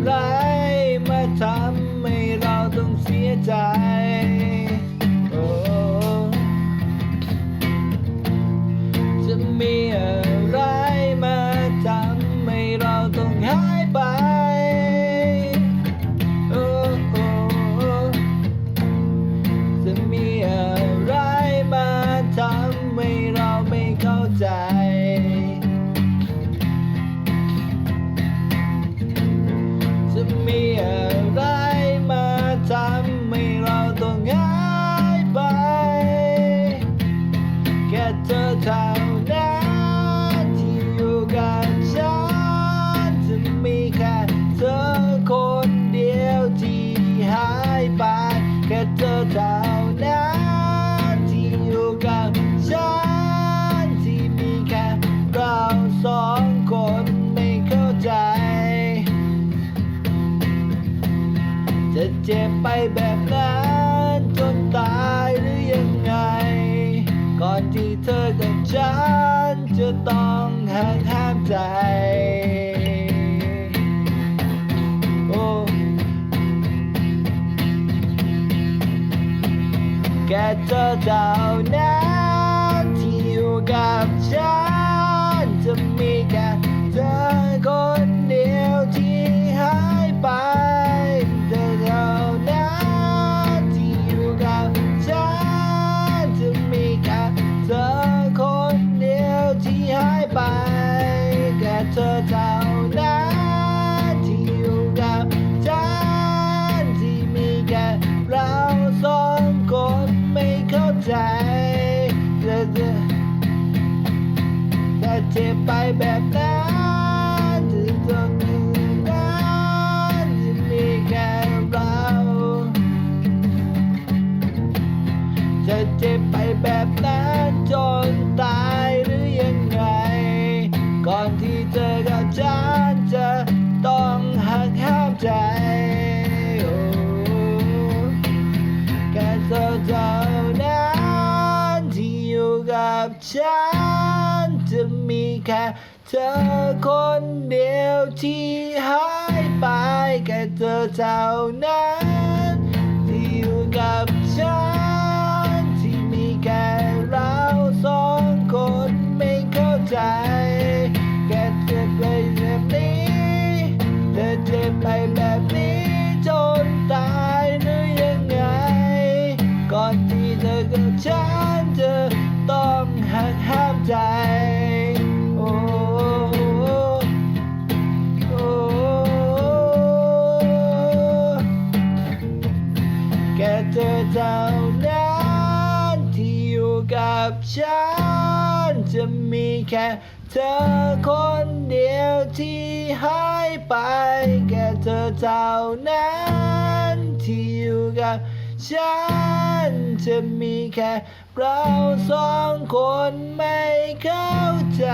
อะไรมาทำให้เราต้องเสียใจโอ้จะมีอะไรมาทำให้เราต้องหายไปโอ้จะมีอะไรมาทำให้เราไม่เข้าใจ เธอเท่านั้นที่อยู่กับฉันจะมีแค่เธอคนเดียวที่หายไปแค่เธอเท่านั้นที่อยู่กับฉันที่มีแค่เราสองคนไม่เข้าใจ จะเจ็บไปแบบนั้น ฉันจะต้องห่างห้ามใจ โอ้แค่เธอเท่านั้นที่อยู่กับฉันจะมี ที่หายไปแค่เธอเท่านั้นที่อยู่กับฉันที่มีแค่เราสองคนไม่เข้าใจแต่เธอถ้าเจ็บไปแบบนั้น ฉันจะมีแค่เธอคนเดียวที่หายไปแค่เธอเท่านั้น เธอเท่านั้นที่อยู่กับฉัน จะมีแค่เธอคนเดียวที่หายไป แค่เธอเท่านั้นที่อยู่กับฉัน จะมีแค่เราสองคนไม่เข้าใจ